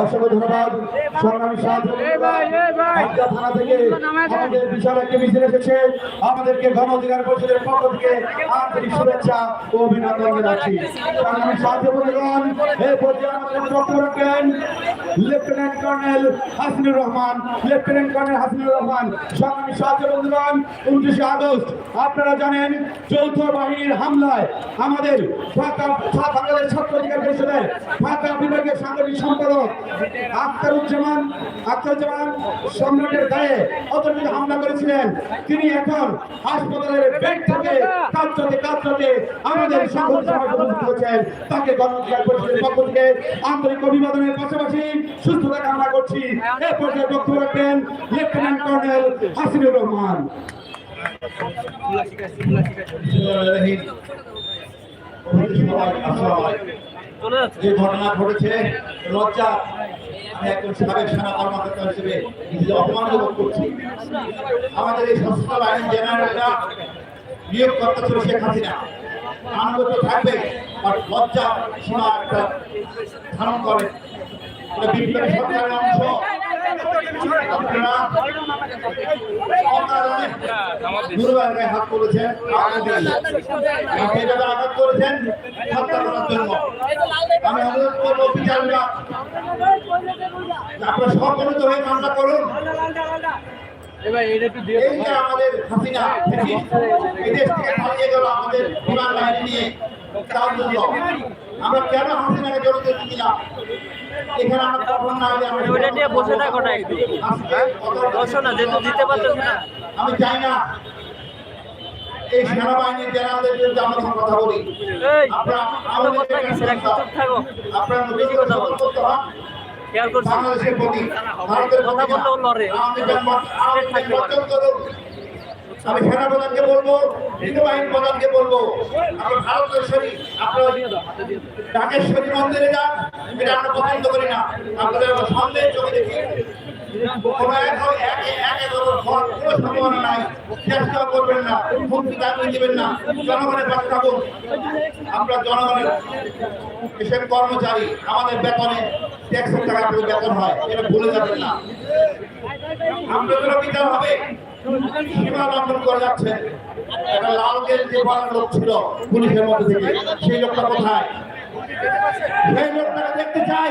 অসংখ্য ধন্যবাদ। সংগ্রামী থানা থেকে আমাদের বিশাল একটি মিছিল এসেছে। আমাদেরকে গণ অধিকার পরিষদের পক্ষ থেকে আন্তরিক শুভেচ্ছা ও অভিনন্দন জানাচ্ছি। সংগ্রামী সাহায্য বন্ধুগণ এই পর্যায়ে আমাদের বক্তব্য রাখবেন। Lieutenant colonel Hasinur Rahman, lieutenant colonel Hasinur Rahman, সংগ্রামী সাহায্য বন্ধুগণ, উনত্রিশে আগস্ট, আপনারা জানেন যৌথ বাহিনীর হামলায় আমাদের ঢাকা বাংলাদেশ ছাত্র অধিকার পরিষদের ঢাকা বিভাগের সাংগঠনিক সম্পাদক আখতারুজ্জামান আখতারুজ্জামান সম্রাটের গায়ে অতর্কিত হামলা করেছিলেন। তিনি এখন হাসপাতালের বেড থেকে কাঁদতে কাঁদতে আমাদের সংগঠন সভায় উপস্থিত হয়েছেন। তাকে গণঅধিকার পরিষদের পক্ষ থেকে আন্তরিক অভিবাদনের পাশাপাশি সুস্থতা কামনা করছি। এ পর্যায়ে বক্তব্য রাখবেন লেফটেন্যান্ট কর্নেল হাসিনুর রহমান। যে ঘটনা ঘটেছে, লজ্জা। আমি একজন সাবেক সেনা কর্মকর্তা হিসেবে নিজে অপমানিত বোধ করছি। আমাদের এই সশস্ত্র বাহিনীর জেনারেলরা নিয়োগকর্তা ছিল শেখ হাসিনা। আনন্দ থাকবে আর লজ্জা সীমা একটা ধারণ করে। বিপ্লবী সরকারের অংশ। গায়ে হাত করেছেন যেভাবে আঘাত করেছেন, হত্যা করার জন্য। আমি অনুরোধ করব হয়ে মামলা করুন। এই যে আমাদের হাসিনা ফ্যাসিস্ট, থেকে পালিয়ে গেল আমাদের বিমান বাহিনী নিয়ে। তার জন্য আমরা কেন হাসিনাকে জড়িত দিচ্ছি এখানে আমরা কখন না হলে আমরা ওইটা নিয়ে বসে থাকো না একটু। বসো না যেহেতু দিতে পারতেছ না। আমি চাই না এই সেনাবাহিনীর জেনারেলদের বিরুদ্ধে আমরা কোনো কথা বলি। আপনারা কথা কি সেটা একটু আপনারা বেশি কথা বলো। হন খেয়াল করছি বাংলাদেশের প্রতি ভারতের। আমি সেনা প্রধানকে বলব বাহিনী প্রধানকে বলব। আমি ভারতের শরীর আপনারা ঢাকেশ্বরী মন্দিরে যান এটা আমরা পছন্দ করি না। আপনাদের আমরা সন্দেহের চোখে দেখি। কর্মচারী, আমাদের বেতনে টাকা আপনাদের বেতন হয়, এটা ভুলে যাবেন না। হবে সীমা লঙ্ঘন করে যাচ্ছে, একটা লাল গেল যে বড় লোক ছিল পুলিশের মধ্যে থেকে, সেই লোকটা কোথায়? সেই লোকটাকে দেখতে চাই।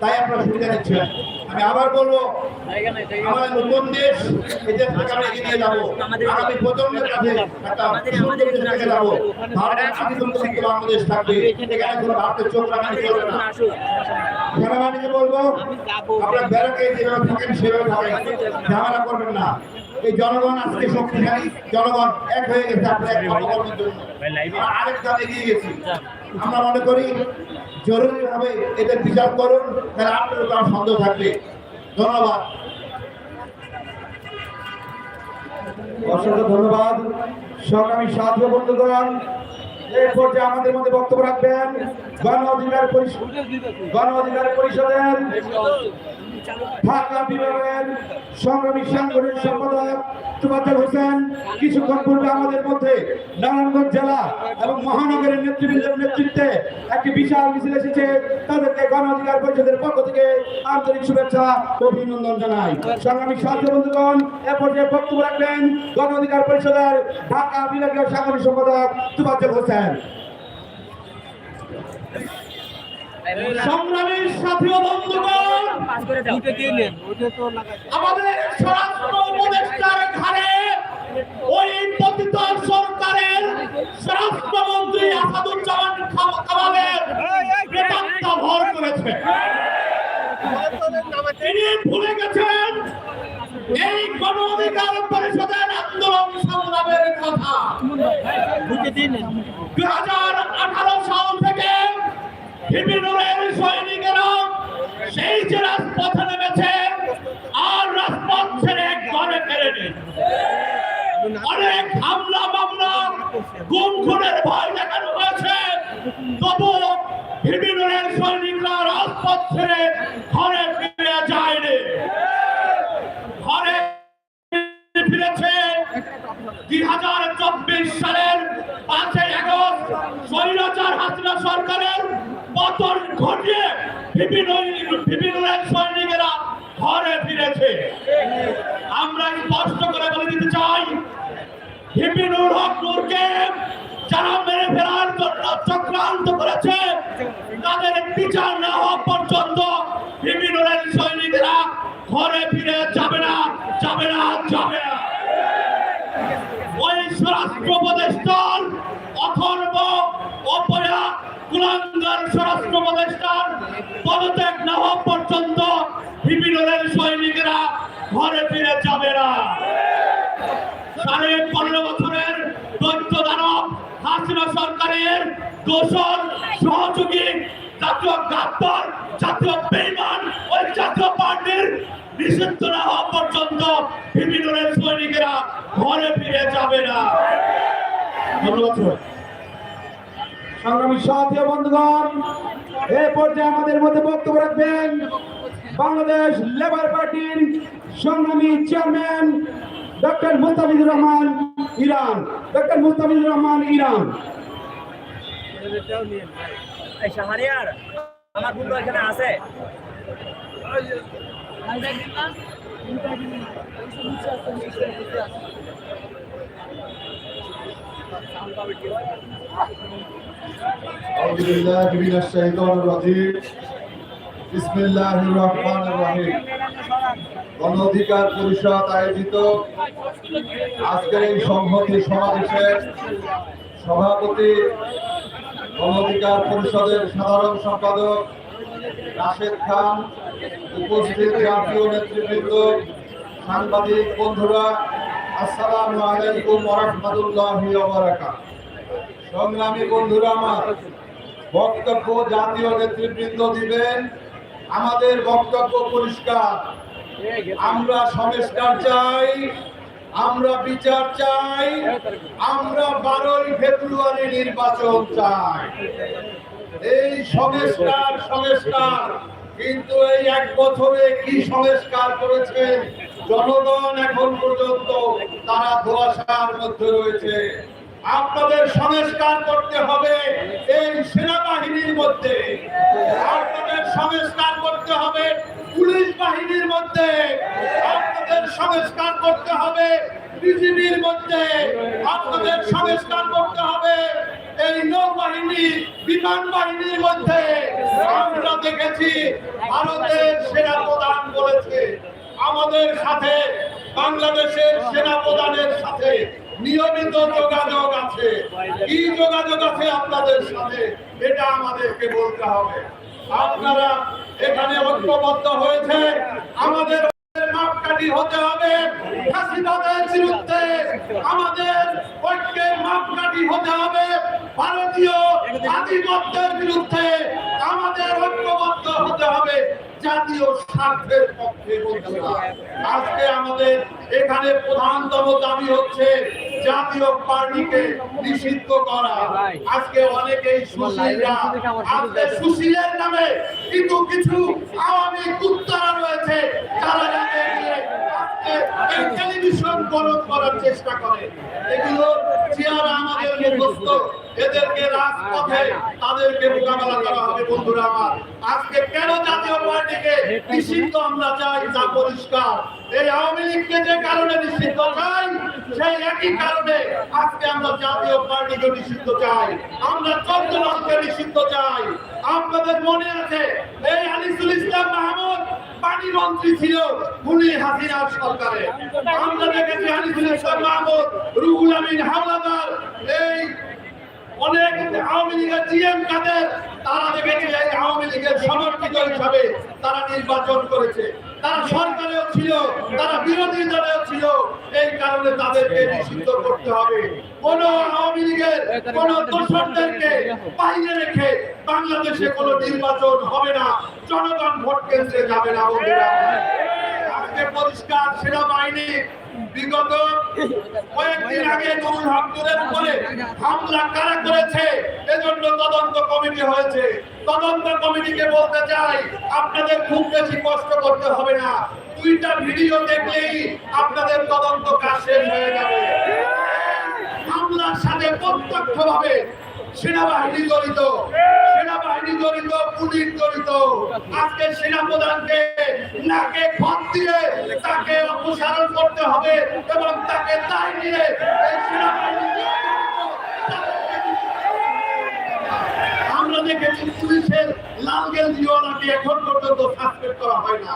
তাই আপনারা সুবিধা নিচ্ছেন আমি আবার বলব আমাদের নতুন দেশ, এই আমরা বলব না। এই জনগণ আজকে শক্তিশালী। জনগণ এক হয়ে গেছে, আপনার আরেক এগিয়ে গেছি। আমরা মনে করি জরুরি ভাবে এদের বিচার করুন, তাহলে আপনার তার সন্দেহ থাকবে। ধন্যবাদ। অসংখ্য ধন্যবাদ। সংগ্রামী সাহায্য বন্ধুগণ, এই আমাদের মধ্যে বক্তব্য রাখবেন গণ অধিকার পরিষদ গণ অধিকার পরিষদের ঢাকা বিভাগের আমাদের মধ্যে মহানগরের নেতৃবৃন্দের নেতৃত্বে একটি বিশাল মিছিল এসেছে। তাদেরকে গণ অধিকার পরিষদের পক্ষ থেকে আন্তরিক শুভেচ্ছা অভিনন্দন জানাই। সংগ্রামী সাহায্য বন্ধুগণ, এ পর্যায়ে বক্তব্য রাখবেন গণ অধিকার পরিষদের ঢাকা বিভাগীয় সাংগঠনিক সম্পাদক তুবাদ্দাল হোসেন। সংগ্রামীর সাথী বন্ধুগণ, আমাদের স্বরাষ্ট্র উপদেষ্টার ঘাড়ে ওই পতিত সরকারের স্বরাষ্ট্রমন্ত্রী আসাদুজ্জামান কামালের প্রেতাত্মা ভর করেছে। তিনি ভুলে গেছেন এই গণ অধিকার পরিষদের আন্দোলন সংগ্রামের কথা। দুই হাজার আঠারো সাল হিবিনুরের সৈনিকেরা সেই যে রাজপথে নেমেছে, আর রাজপথ ছেড়ে ঘরে ফেরেনি। অনেক হামলা, মামলা, গুম খুনের ভয় দেখানো হয়েছে। তবু হিবিনুরের ছেড়ে ঘরে ফিরে যায়নি। ঘরে ফিরেছে দুই হাজার চব্বিশ সালের পাঁচই আগস্ট স্বৈরাচার হাসিনা ঘটিয়ে বিভিন্ন বিভিন্ন সৈনিকেরা ঘরে ফিরেছে। আমরা স্পষ্ট করে বলে দিতে চাই হিপিনুর হক নূরকে যারা মেরে ফেরার জন্য চক্রান্ত করেছে, তাদের বিচার না হওয়া পর্যন্ত হিপিনুরের সৈনিকেরা ঘরে ফিরে যাবে না যাবে না যাবে না। ওই স্বরাষ্ট্র উপদেষ্টার অথর্ব অপয়া কুলাঙ্গার স্বরাষ্ট্র উপদেষ্টার পদত্যাগ না হওয়া পর্যন্ত হিপিনুরের সৈনিকেরা ঘরে ফিরে যাবে না সাড়ে পনেরো বছরের দৈত্য হাসিনা সরকারের দোষর, সহযোগী, জাতীয় গাদ্দার, জাতীয় বেইমান, ওই জাতীয় পার্টির নিষিদ্ধ না হওয়া পর্যন্ত সৈনিকেরা ঘরে ফিরে যাবে না ধন্যবাদ। সংগ্রামী সাথী বন্ধুগণ এই পর্যায়ে আমাদের মধ্যে বক্তব্য রাখবেন বাংলাদেশ লেবার পার্টির সংগ্রামী chairman doctor Mustafizur Rahman Iran. Doctor Mustafizur Rahman Iran. আমার বন্ধু এখানে আছে। أعوذ بالله من الشيطان الرجيم بسم الله الرحمن الرحيم গণ অধিকার পরিষদ আয়োজিত আজকের এই সংহতি সমাবেশের সভাপতি গণ অধিকার পরিষদের সাধারণ সম্পাদক রাশেদ খান উপস্থিত জাতীয় নেতৃবৃন্দ সাংবাদিক বন্ধুরা আসসালামু আলাইকুম ওরহমতুল্লাহি ওয়া বারাকাতুহু সংগ্রামী বন্ধুরা আমার, বক্তব্য জাতীয় নেতৃবৃন্দ দিবেন। আমাদের বক্তব্য পরিষ্কার। আমরা সংস্কার চাই, আমরা বিচার চাই, আমরা বারোই ফেব্রুয়ারি নির্বাচন চাই। এই সংস্কার সংস্কার কিন্তু এই এক বছরে কি সংস্কার করেছেন জনগণ এখন পর্যন্ত তারা ধোয়াশার মধ্যে রয়েছে। আপনাদের সংস্কার করতে হবে এই সেনাবাহিনীর মধ্যে। আপনাদের সংস্কার করতে হবে পুলিশ বাহিনীর মধ্যে। আপনাদের সংস্কার করতে হবে বিজিবির মধ্যে। আপনাদের সংস্কার করতে হবে এই নৌবাহিনী, বিমান বাহিনীর মধ্যে। আমরা দেখেছি ভারতের সেনা প্রধান বলেছে, আমাদের সাথে, বাংলাদেশের সেনা প্রধানের সাথে। নিয়মিত যোগাযোগ আছে। কি যোগাযোগ আছে আপনাদের সাথে? এটা আমাদেরকে বলতে হবে। আপনারা এখানে ঐক্যবদ্ধ হয়েছে। আমাদের মাপকাঠি হতে হবে ফাঁসিবাদের বিরুদ্ধে। আমাদের ঐক্যের মাপকাঠি হতে হবে ভারতীয় আধিপত্যের বিরুদ্ধে। আমাদের ঐক্যবদ্ধ হতে হবে। জাতীয় স্বার্থের পক্ষে আজকে আমাদের এখানে প্রধানতম দাবি হচ্ছে জাতীয় পার্টিকে নিষিদ্ধ করা। আজকে অনেকেই সুশীলরা, আজকে সুশীলের নামে কিন্তু কিছু আওয়ামী কুত্তারা রয়েছে, যারা টেলিভিশন গরম করার চেষ্টা করে। এগুলো চেয়ারা আমাদের মুখস্থ। এদেরকে রাজপথে তাদেরকে মোকাবেলা করা হবে, বন্ধুরা আমার। আজকে কেন জাতীয় পার্টিকে নিষিদ্ধ আমরা চাই তা পরিষ্কার? এই আওয়ামী লীগকে যে কারণে নিষিদ্ধ চাই, সেই একই কারণে আজকে আমরা জাতীয় পার্টিকে নিষিদ্ধ চাই। আমরা চোদ্দ দলকে নিষিদ্ধ চাই। আপনাদের মনে আছে, এই আনিসুল ইসলাম মাহমুদ পানি মন্ত্রী ছিল খুনি হাসিনার সরকারে। আমরা দেখেছি আনিসুল ইসলাম মাহমুদ রুহুল আমিন হাওলাদার, এই অনেক আওয়ামী লীগের জিএম কাদের, তারা দেখেছে এই আওয়ামী লীগের সমর্থিত হিসাবে তারা নির্বাচন করেছে। তারা সরকারেও ছিল, তারা বিরোধী দলেও ছিল। এই কারণে তাদেরকে নিষিদ্ধ করতে হবে। কোন আওয়ামী লীগের, কোন দোষরদেরকে বাইরে রেখে বাংলাদেশে কোনো নির্বাচন হবে না। জনগণ ভোট কেন্দ্রে যাবে না বন্ধুরা। আজকে পরিষ্কার সেনাবাহিনী বিগত কয়েকদিন আগে নুরুল হক নূরের উপরে হামলা কারা করেছে? এজন্য তদন্ত কমিটি হয়েছে। তদন্ত কমিটিকে বলতে চাই, আপনাদের খুব বেশি কষ্ট করতে হবে না। দুইটা ভিডিও দেখলেই আপনাদের তদন্ত কাজ শেষ হয়ে যাবে। হামলার সাথে প্রত্যক্ষভাবে সেনাবাহিনী জড়িত। সেনাবাহিনী জড়িত, পুলিশ জড়িত। আজকে সেনাপ্রধানকে নাকে খত দিয়ে তাকে অপসারণ করতে হবে এবং তাকে দায় নিয়ে সেনাবাহিনী আমরা দেখেছি পুলিশের লালগেল জিওয়ালাকে এখন পর্যন্ত সাসপেন্ড করা হয় না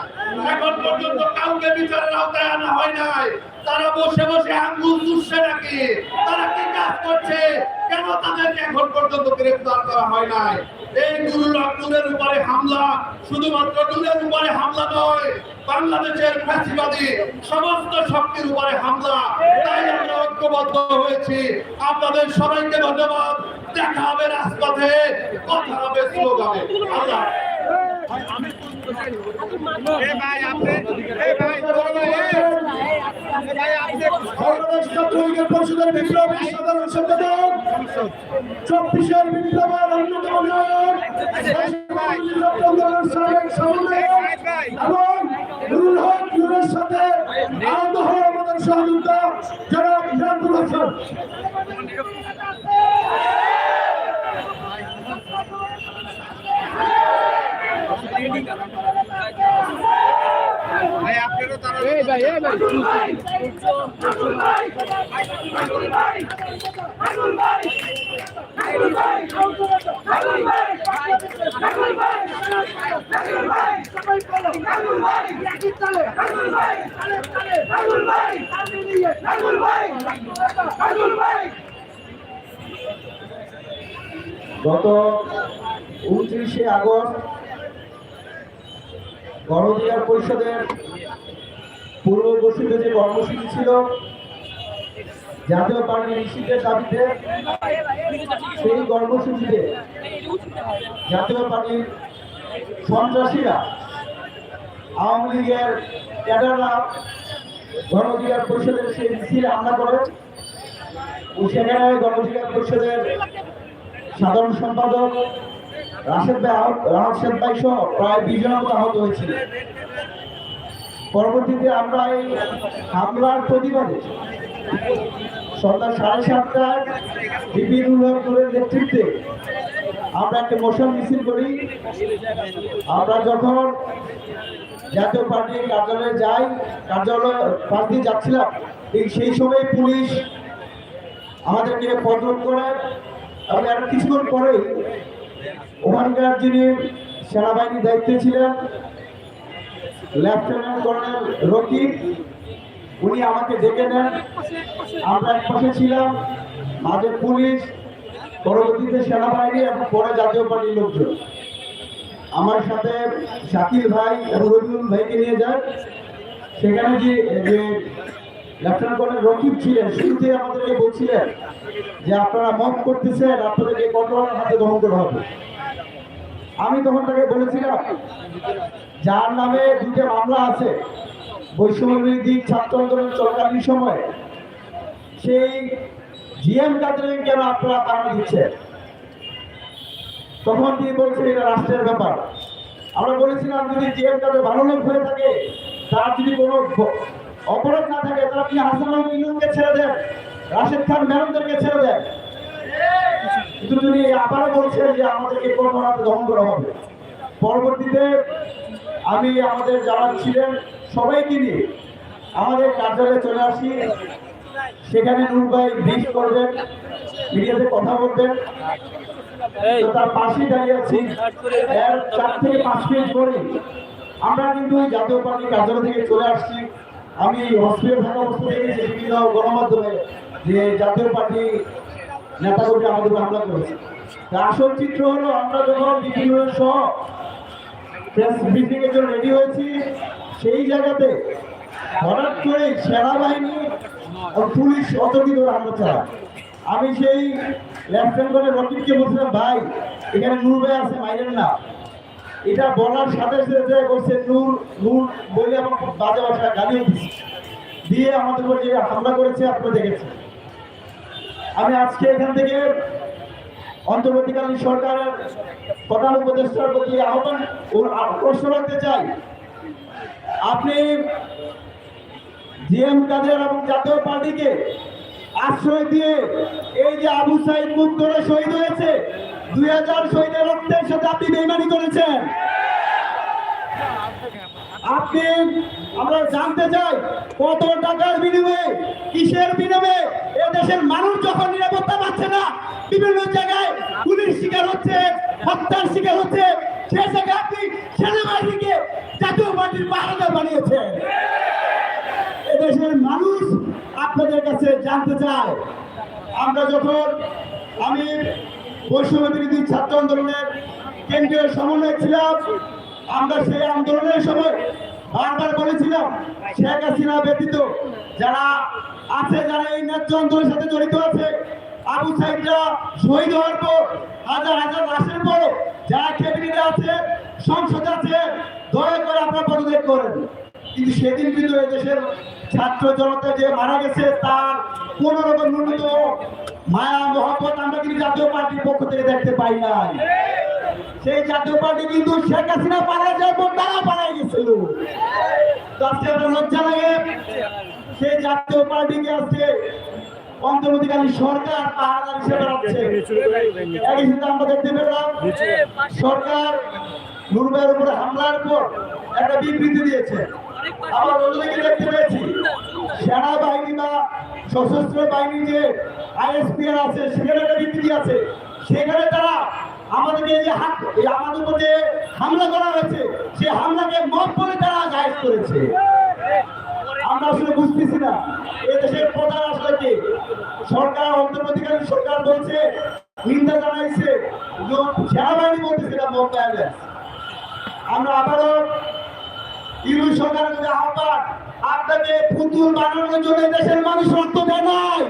এখন পর্যন্ত কাউকে বিচারের আওতায় আনা হয় নাই। তারা বসে বসে আঙ্গুল তুলছে নাকি? তারা কি কাজ করছে? কেন তাদেরকে এখন পর্যন্ত গ্রেফতার করা হয় নাই। এই নুরুল আব্দুলের উপরে হামলা শুধুমাত্র নুরের উপরে হামলা নয়, বাংলাদেশের ফ্যাসিবাদী সমস্ত শক্তির উপরে হামলা। তাই আমরা ঐক্যবদ্ধ হয়েছি। আপনাদের সবাইকে ধন্যবাদ। দেখা হবে রাজপথে, কথা হবে স্লোগানে। আল্লাহ। বাংলাদেশ ছাত্রলীগের পরিষদের বিপ্লবী সাধারণ সম্পাদক, চব্বিশের বিপ্লবের অন্যতম এবং নুরুল হক নুরের সাথে আহত হওয়া আমাদের সহযোগিতা গত উনত্রিশে আগস্ট গণধিকার পরিষদের পূর্ব ঘোষিত যে কর্মসূচি ছিল, জাতীয় পার্টি নিশ্চিতের দাবিতে সেই কর্মসূচিতে জাতীয় পার্টির সন্ত্রাসীরা আওয়ামী লীগের ক্যাডাররা গণধিকার পরিষদের সেই মিছিলে হামলা করে সেখানে গণধিকার পরিষদের সাধারণ সম্পাদক রাশেদ ভাই রাশেদ ভাই সহ প্রায় বিশ জনের মতো আহত হয়েছিল। পরবর্তীতে আমরা এই হামলার প্রতিবাদে সন্ধ্যা সাড়ে সাতটায় বিপিনুল হকের নেতৃত্বে আমরা একটা মোশন মিছিল করি। আমরা যখন জাতীয় পার্টির কার্যালয়ে যাই, কার্যালয় পাশ দিয়ে যাচ্ছিলাম, ঠিক সেই সময় পুলিশ আমাদেরকে পদরোধ করে এবং আর কিছুক্ষণ পরেই ওখানকার যিনি সেনাবাহিনীর দায়িত্বে ছিলেন লেফটেন্যান্ট কর্নেল রকিব, উনি আমাকে ডেকে নেন। আমরা এক পাশে ছিলাম, মাঝে পুলিশ, পরবর্তীতে সেনাবাহিনী এবং পরে জাতীয় পার্টির লোকজন। আমার সাথে শাকিল ভাই এবং রবিউল ভাইকে নিয়ে যায়। সেখানে যে যে লেফটেন্যান্ট কর্নেল রকিব ছিলেন শুরুতে আমাদেরকে বলছিলেন যে, আপনারা মত করতেছেন, আপনাদেরকে কঠোর হাতে দমন করা হবে। আমি তখন তাকে বলেছিলাম যার নামে দুটো মামলা আছে। বৈষম্য বিরোধী ছাত্র আন্দোলন চলাকালীন সময়। সেই জিএম কাদের কেন আপনারা পাহারা দিচ্ছেন? তখন তিনি বলছেন এটা রাষ্ট্রের ব্যাপার। আমরা বলেছিলাম যদি জিএম কাদের ভালো লোক হয়ে থাকে, তার যদি কোনো অপরাধ না থাকে তাহলে আপনি হাসান ইউনুকে ছেড়ে দেন? রাশেদ খান ম্যাডামদেরকে ছেড়ে দেন? কিন্তু তিনি আবারও বলছেন যে আমাদেরকে হাতে দমন করা হবে। পরবর্তীতে আমি আমাদের যারা ছিলেন সবাইকে নিয়ে আমাদের কার্যালয়ে চলে আসি। সেখানে নূর ভাই ব্রিফ করবেন, মিডিয়াতে কথা বলবেন। তার পাশেই দাঁড়িয়ে আছি। চার থেকে পাঁচ মিনিট পরে আমরা কিন্তু জাতীয় পার্টির কার্যালয় থেকে চলে আসছি। আমি হসপিটাল থাকা অবস্থা বিভিন্ন গণমাধ্যমে যে জাতীয় পার্টি নেতাকর্মী আমাদের হামলা করেছে। আসল চিত্র হলো আমরা যখন বিভিন্ন সহ প্রেস ব্রিফিং এর জন্য রেডি হয়েছি। সেই জায়গাতে হঠাৎ করে সেনাবাহিনী পুলিশ অতর্কিত হামলা চালায়। আমি সেই লেফটেন্যান্ট কর্নেল রকিবকে বলছিলাম, ভাই, এখানে নূর ভাই আছে, মাইরেন না। এটা বলার সাথে সাথে বলছে, নূর নূর বলে আমার বাজে ভাষায় গালিও দিচ্ছে। দিয়ে আমাদের উপর যে হামলা করেছে, আপনারা দেখেছেন। আমি আজকে এখান থেকে অন্তর্বর্তীকালীন সরকারের প্রধান উপদেষ্টার প্রতি আহ্বান প্রশ্ন রাখতে চাই। আপনি জিএম কাদের এবং জাতীয় পার্টিকে আশ্রয় দিয়ে এই যে আবু সাইদ মুখ করে শহীদ হয়েছে, দুই হাজার শহীদের রক্তের সাথে আপনি বেইমানি করেছেন। আপনি আমরা জানতে চাই কত টাকার বিনিময়ে, কিসের বিনিময়ে এ দেশের মানুষ যখন নিরাপত্তা পাচ্ছে না, বিভিন্ন জায়গায় পুলিশ শিকার হচ্ছে, হত্যার শিকার হচ্ছে, সে জায়গায় আপনি সেনাবাহিনীকে জাতীয় পার্টির পাহাড়া বানিয়েছেন। এদেশের মানুষ আপনাদের কাছে জানতে চায়, আমরা যখন আমি বৈষম্য বিরোধী ছাত্র আন্দোলনের কেন্দ্রীয় সমন্বয় ছিলাম আমরা সেই আন্দোলনের সময় বারবার বলেছিলাম, শেখ হাসিনা ব্যতীত যারা আছে, যারা এই ন্যায্য আন্দোলনের সাথে জড়িত আছে, আবু সাইদরা শহীদ হওয়ার পর, হাজার হাজার লাশের পর যারা ক্যাবিনেটে আছে, সংসদে আছে, দয়া করে আপনারা পদত্যাগ করেন। কিন্তু সেদিন কিন্তু এই দেশের ছাত্র জনতা যে মারা গেছে, তার কোন রকম ন্যূনতম মায়া, মহব্বত আমরা কিন্তু জাতীয় পার্টির পক্ষ থেকে দেখতে পাই নাই। সেই জাতীয় পার্টি কিন্তু শেখ হাসিনা পালা যাওয়ার পর তারা পালাই গেছিল। আজকে লজ্জা লাগে, সেই জাতীয় পার্টিকে আজকে সাথে আমরা দেখতে হামলার পর একটা দিয়েছে। অন্যদিকে দেখতে পেয়েছি সশস্ত্র যে আছে, সেখানে একটা আছে। সেখানে তারা আমাদেরকে আমাদের উপর হামলা করা হয়েছে সেই হামলাকে মত বলে তারা জাহির করেছে। আমরা আসলে বুঝতেছি না এই দেশের প্রধান আসলে সরকার, অন্তর্বর্তীকালীন সরকার বলছে, নিন্দা জানাইছে সেনাবাহিনী বলতেছে এটা মোকাবিলা আমরা আবারও ইউরো সরকারের কাছে আহ্বান, আপনাকে পুতুল বানানোর জন্য দেশের মানুষ রক্ত দেয় নাই।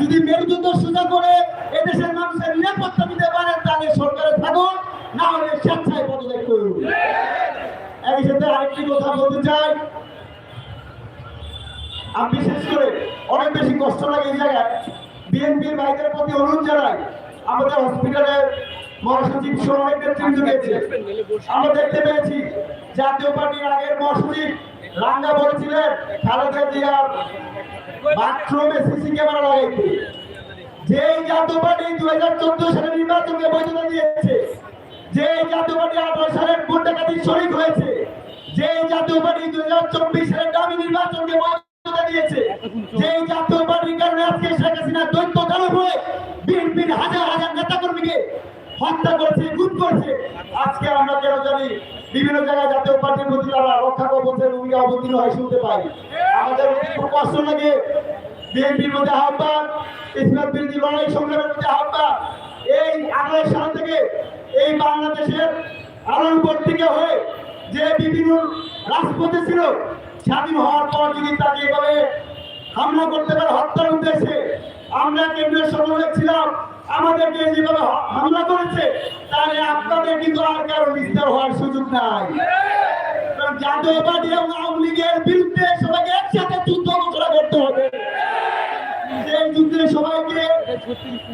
যদি মেরুদণ্ড সোজা করে এদেশের মানুষের নিরাপত্তা দিতে পারেন, তাহলে সরকারে থাকুন, না হলে স্বেচ্ছায় পদত্যাগ করুন। এই সাথে আরেকটি কথা বলতে চাই। আমি বিশেষ করে অনেক বেশি কষ্ট লাগে এই জায়গায়। বিএনপির ভাইদের প্রতি অনুরোধ জানাই, আমাদের হসপিটালের মহাসচিব সহ অনেক নেতৃত্ব আমরা দেখতে পেয়েছি, জাতীয় পার্টির আগের মহাসচিব রাঙ্গা বলেছিলেন, খালেদা জিয়ার বাথরুমে সিসি ক্যামেরা লাগাইতে। যে জাতীয় পার্টি দু হাজার চোদ্দ সালে নির্বাচনকে বৈধতা দিয়েছে যে জাতীয় পার্টি আঠারো সালের ভোট ডাকাতি শরিক হয়েছে যে জাতীয় পার্টি দু হাজার চব্বিশ সালের দামি নির্বাচনকে বৈধতা দিয়েছে যে জাতীয় পার্টির কারণে আজকে শেখ হাসিনা দৈত্য দানব হয়ে বিএনপির হাজার হাজার নেতা কর্মীকে হত্যা করেছে গুম করেছে। আজকে আমরা কেন জানি বিভিন্ন জায়গায় জাতীয় পার্টির প্রতি তারা রক্ষা কবচের ভূমিকা অবতীর্ণ হয়, শুনতে পাই। আমাদের কষ্ট লাগে বিএনপির মধ্যে আহ্বান, ইসলাম বিরোধী লড়াই সংগ্রামের মধ্যে আহ্বান। এই আঠারো সাল থেকে এই বাংলাদেশের আনন্দপুর থেকে হয়ে যে বিভিন্ন রাজপথে ছিল, স্বাধীন হওয়ার পর যদি তাকে এভাবে হামলা করতে পারে, হত্যার উদ্দেশ্যে আমরা কেন্দ্রীয় সমন্বয় ছিলাম আমাদেরকে যেভাবে হামলা করেছে তাহলে আপনাদের কিন্তু আর কারও বিস্তার হওয়ার সুযোগ নাই। কারণ জাতীয় পার্টি এবং আওয়ামী লীগের বিরুদ্ধে সবাইকে একসাথে যুদ্ধ ঘোষণা করতে হবে। যুদ্ধে সবাইকে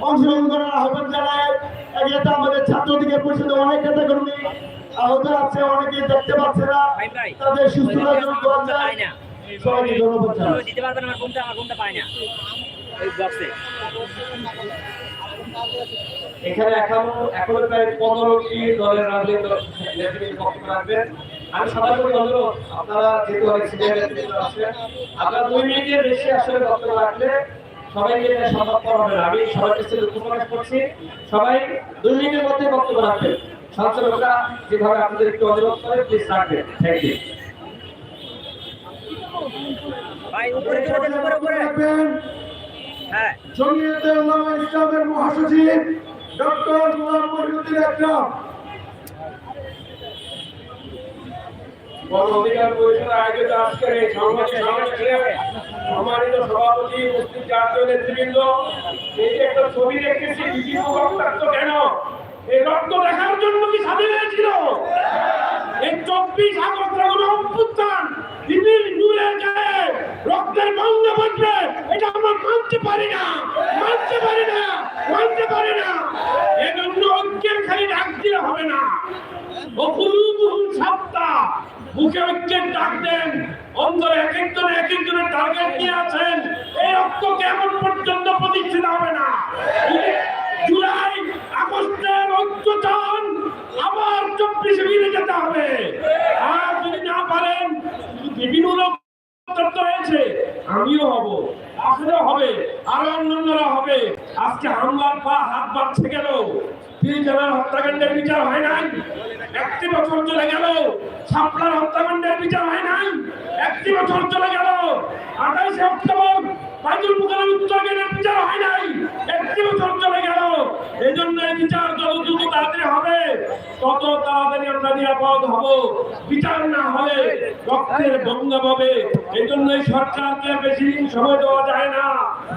অংশগ্রহণ করার আহ্বান জানায় এক্ষেত্রে আমাদের ছাত্রদিকে পরিষদে অনেক নেতা কর্মী আহত আছে অনেকে দেখতে পাচ্ছে না। তাদের সুস্থতার জন্য দোয়া চাই না। সবাইকে ধন্যবাদ দিতে পারবে না আমার ঘুমটা আমার ঘুমটা পায় না। এই বক্সে এখানে এখনও এখনও প্রায় পনেরোটি দলের রাজনৈতিক বক্তব্য রাখবেন আমি সবাই করে অনুরোধ আপনারা যেহেতু অনেক সিনিয়র আছেন আপনারা দুই মিনিটের বেশি আসলে বক্তব্য রাখলে সবাইকে এটা সম্ভবপর হবে না। আমি সবার কাছে দুঃখ প্রকাশ করছি। সবাই দুই মিনিটের মধ্যে বক্তব্য রাখবেন। সঞ্চালকরা যেভাবে আপনাদের একটু অনুরোধ করে প্লিজ রাখবেন। থ্যাংক ইউ ভাই উপরে উপরে উপরে। রাখবেন। জমিয়তে উলামা ইসলামের মহাসচিব ডক্টর গোলাম মহিউদ্দিন আকরাম গণ পরিষদ আয়োজিত আজকের এই সম্মানিত সভাপতি উপস্থিত জাতীয় নেতৃবৃন্দ এই যে একটা ছবি রক্তাক্ত কেন? এই রক্ত দেখার জন্য কি স্বাধীন হয়েছিল? এই চব্বিশ আগস্ট কোন অভ্যুত্থান দিল্লির নূরে গায়ে রক্তের গন্ধ বসবে এটা আমরা মানতে পারি না, মানতে পারি না, মানতে পারি না। এজন্য ঐক্যের খালি ডাক দিলে হবে না। অকুলুবহুম সাপ্তা মুখে ঐক্যের ডাক দেন। অন্তরে এক একজন এক একজনের টার্গেট নিয়ে আছেন। এই রক্ত কেমন পর্যন্ত প্রতিষ্ঠিত হবে না। ঐক্য চান আবার চব্বিশে ফিরে যেতে হবে। আর যদি না পারেন, বিভিন্ন লোক হয়েছে, আমিও হব আসলে হবে, আরও অন্যান্যরা হবে। আজকে হামলার পা হাত বাড়ছে গেল তিন জনের হত্যাকাণ্ডের বিচার হয় নাই। একটি বছর চলে গেল ছাপলার হত্যাকাণ্ডের বিচার হয় নাই। একটি বছর চলে গেল, আঠাইশে অক্টোবর বাইতুল মুকাররম উত্তরগেটের বিচার হয় নাই। একটি বছর চলে গেল এই জন্য এই বিচার যত দ্রুত তাড়াতাড়ি হবে, তত তাড়াতাড়ি আমরা নিরাপদ হব। বিচার না হলে রক্তের গঙ্গা পাবে। এই জন্য এই সরকারকে বেশি দিন সময় দেওয়া যায় না।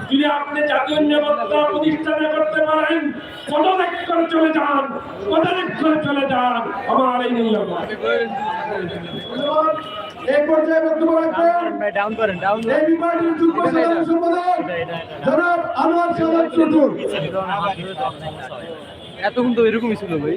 যদি আপনি জাতীয় নিরাপত্তা প্রতিষ্ঠানে করতে পারেন করে চলে যান পদত্যাগ করে চলে যান আমার এই নিয়ম এই পর্যায়ে বক্তব্য রাখবেন ডাউন করেন ডাউন এবি পার্টির যুগ্ম সাধারণ সম্পাদক জনাব আনোয়ার সাদাত চৌধুরী। এতক্ষণ তো এরকমই ছিল ভাই।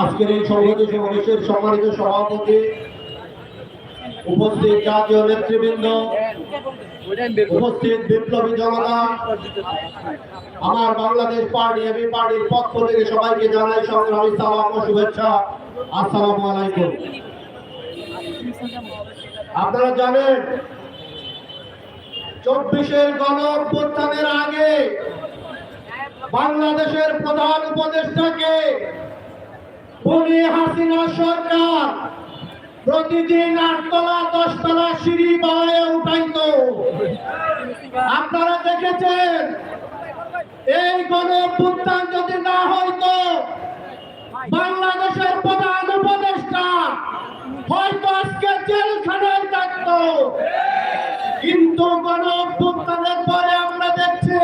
আজকের এই সংহতি সমাবেশের সম্মানিত সভাপতি উপস্থিত জাতীয় নেতৃবৃন্দ, উপস্থিত বিপ্লবী জনতা, আমার বাংলাদেশ পার্টি এবি পার্টির পক্ষ থেকে সবাইকে জানাই সংগ্রামী সালাম ও শুভেচ্ছা। আসসালামু আলাইকুম। আপনারা জানেন, চব্বিশের গণ অভ্যুত্থানের আগে বাংলাদেশের প্রধান উপদেষ্টাকে বনি হাসিনা সরকার প্রতিদিন আটতলা, দশতলা সিঁড়ি বাড়ায় উঠাইতো। আপনারা দেখেছেন? এই গণ অভ্যুত্থান যদি না হইতো, বাংলাদেশের প্রধান উপদেষ্টা হয়তো আজকে জেলখানায় থাকতো। কিন্তু গণ অভ্যুত্থানের পরে আমরা দেখছি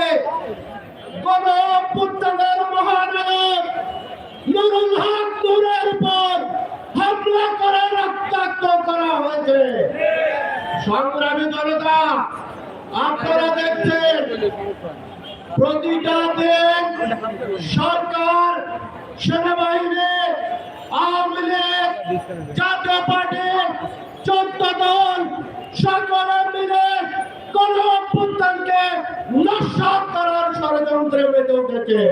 গণ অভ্যুত্থানের মহানায়ক নুরুল হক নূরের উপর হামলা করে রক্তাক্ত করা হয়েছে। সংগ্রামী জনতা, আপনারা দেখছেন, প্রতিটা দিন সরকার, সেনাবাহিনী, আওয়ামী লীগ, জাতীয় পার্টি, চোদ্দ দল, সকলে মিলে কোন অভ্যুত্থানকে নস্বাত করার ষড়যন্ত্রে মেতে উঠেছে।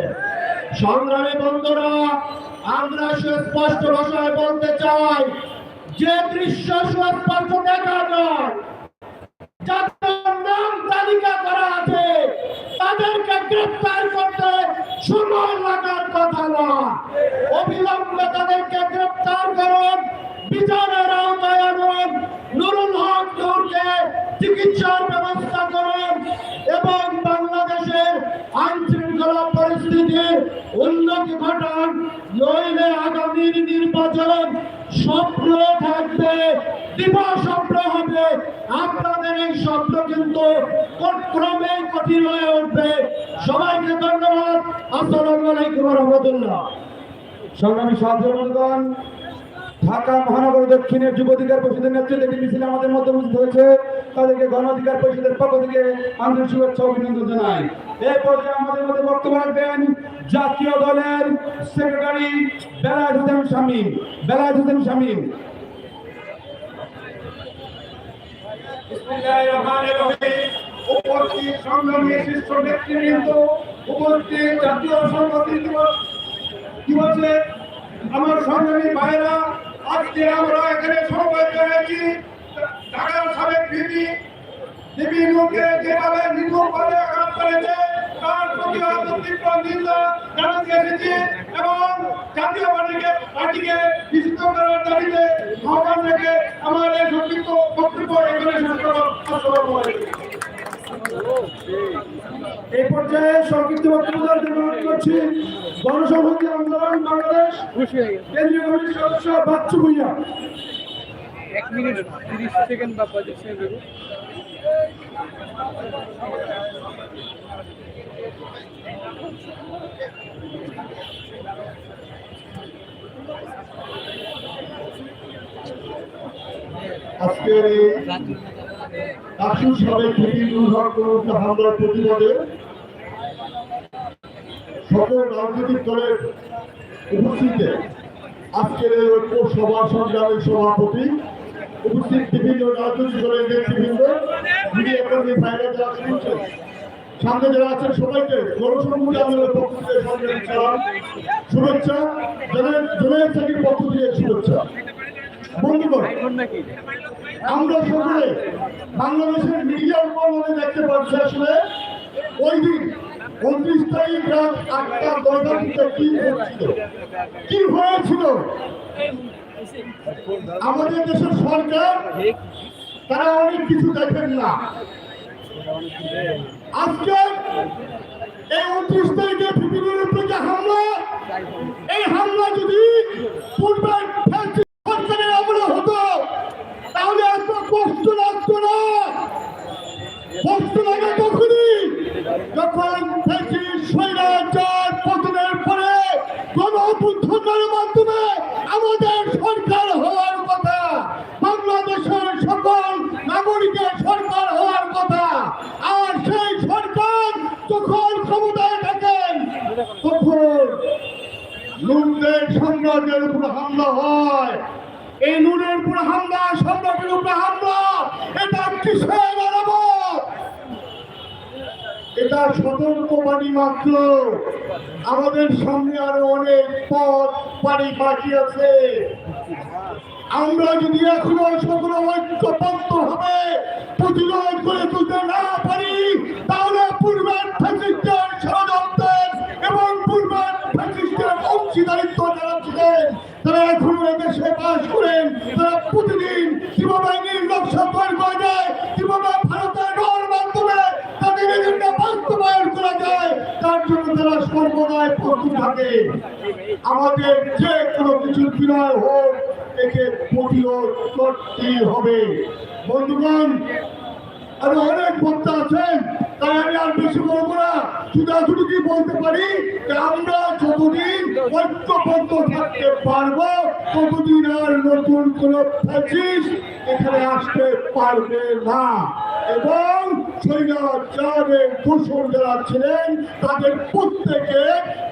সংগ্রামী বন্ধুরা আমরা সুস্পষ্ট ভাষায় বলতে চাই, যে দৃশ্য সুস্পষ্ট দেখা যায় নাম তালিকা করা আছে, তাদেরকে গ্রেফতার করতে সময় লাগার কথা না অবিলম্বে তাদেরকে করুন। বিচারের আওতায় আনুন। নুরুল হক নূরকে চিকিৎসার ব্যবস্থা করুন এবং বাংলাদেশের আইন শৃঙ্খলা পরিস্থিতির উন্নতি ঘটান। নইলে আগামীর নির্বাচন স্বপ্ন থাকবে দিবা স্বপ্ন হবে। আপনাদের এই স্বপ্ন কিন্তু ক্রমে কঠিন হয়ে উঠবে? সবাইকে ধন্যবাদ। আসসালামু আলাইকুম রহমতুল্লাহ। সংগ্রামী সহযোগীগণ ঢাকা মহানগর দক্ষিণের যুব অধিকার পরিষদের নেতৃত্বে একটি মিছিল আমাদের মধ্যে উপস্থিত হয়েছে। তাদেরকে গণ অধিকার পরিষদের পক্ষ থেকে আন্তরিক শুভেচ্ছা অভিনন্দন জানাই। এই পর্যায়ে আমাদের মধ্যে বক্তব্য রাখবেন জাতীয় দলের সেক্রেটারি বেলায়েত হোসেন শামীম। বেলায়েত হোসেন শামীম। আমার সংগ্রামী ভাইরা আজকে আমরা এখানে সমবেত হয়েছি। ঢাকার সাবেক ভিপি বিভিন্নকে যেভাবে নির্মমভাবে আঘাত করেছে, তার প্রতিবাদ তীব্র নিন্দা এবং রেখে আমার সংক্ষিপ্ত বক্তব্য এখানে শেষ এই পর্যায়ে করছি। গণসংহতি আন্দোলন বাংলাদেশ কেন্দ্রীয় কমিটির সদস্য বাচ্চু ভুইয়া। এক মিনিট তিরিশ সেকেন্ড বা পঁয়ত্রিশ সেকেন্ড আজকের এই দুর্ঘটনা হামলার প্রতিবাদে সকল রাজনৈতিক দলের উপস্থিতিতে আজকের এই ঐক্য সভা সংগ্রামের সভাপতি উপস্থিত বিভিন্ন রাজনৈতিক দলের নেতৃবৃন্দ, মিডিয়া কর্মী ভাইরা যারা শুনছেন সামনে যারা আছেন সবাইকে গণসংহতি আন্দোলনের পক্ষ থেকে সংগ্রামী সালাম শুভেচ্ছা জনের চাকরির পক্ষ থেকে শুভেচ্ছা। বন্ধুগণ, আমরা সকলে বাংলাদেশের মিডিয়ার কর্মে দেখতে পাচ্ছি আসলে ওই দিন উনত্রিশ তারিখ রাত আটটা দশটার কি হচ্ছিল? কি হয়েছিল? আমাদের দেশের সরকার, তারা অনেক কিছু দেখেন না। আজকে এই উনত্রিশ তারিখে পৃথিবীর উপরে হামলা, এই হামলা যদি পূর্বের হতো, তাহলে এত কষ্ট লাগতো না। কষ্ট লাগে তখনই। যখন ফ্যাসিস্ট স্বৈরাচার পতনের পরে গণ অভ্যুত্থানের মাধ্যমে আমাদের সরকার হওয়ার কথা বাংলাদেশের সকল নাগরিকের সরকার হওয়ার কথা আর সেই সরকার যখন ক্ষমতায় থাকেন তখন লুণ্ঠের সাম্রাজ্যের উপর হামলা হয় এই নুনের উপর হামলা সম্রাটের উপর হামলা এটা কিসের আলামত এটা সতর্কবাণী মাত্র। আমাদের সামনে আরও অনেক পথ পাড়ি বাকি আছে। আমরা যদি এখনও সকল ঐক্যবদ্ধ হবে তারা সর্বদাই প্রস্তুত থাকে। আমাদের যে কোনো কিছু বিনয় হোক, একে প্রতিরোধ করতেই হবে। বন্ধুগণ আরও অনেক বক্তা আছেন তাই আমি আর বেশি বলব না। শুধু এতটুকুই বলতে পারি যে আমরা যতদিন ঐক্যবদ্ধ থাকতে পারব, ততদিন আর নতুন কোন ফ্যাসিস এখানে আসতে পারবে না। এবং স্বৈরাচারের দোষর যারা ছিলেন তাদের প্রত্যেকে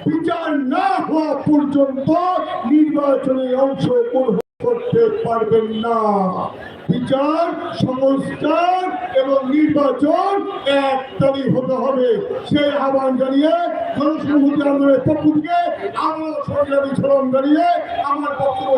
বিচার না হওয়া পর্যন্ত নির্বাচনে অংশগ্রহণ করতে পারবেন না। বিচার, সংস্কার এবং নির্বাচন এক হতে হবে। সেই আহ্বান জানিয়ে জনসংহতি আন্দোলনের পক্ষ থেকে আমার সংগ্রামী স্মরণ জানিয়ে আমার বক্তব্য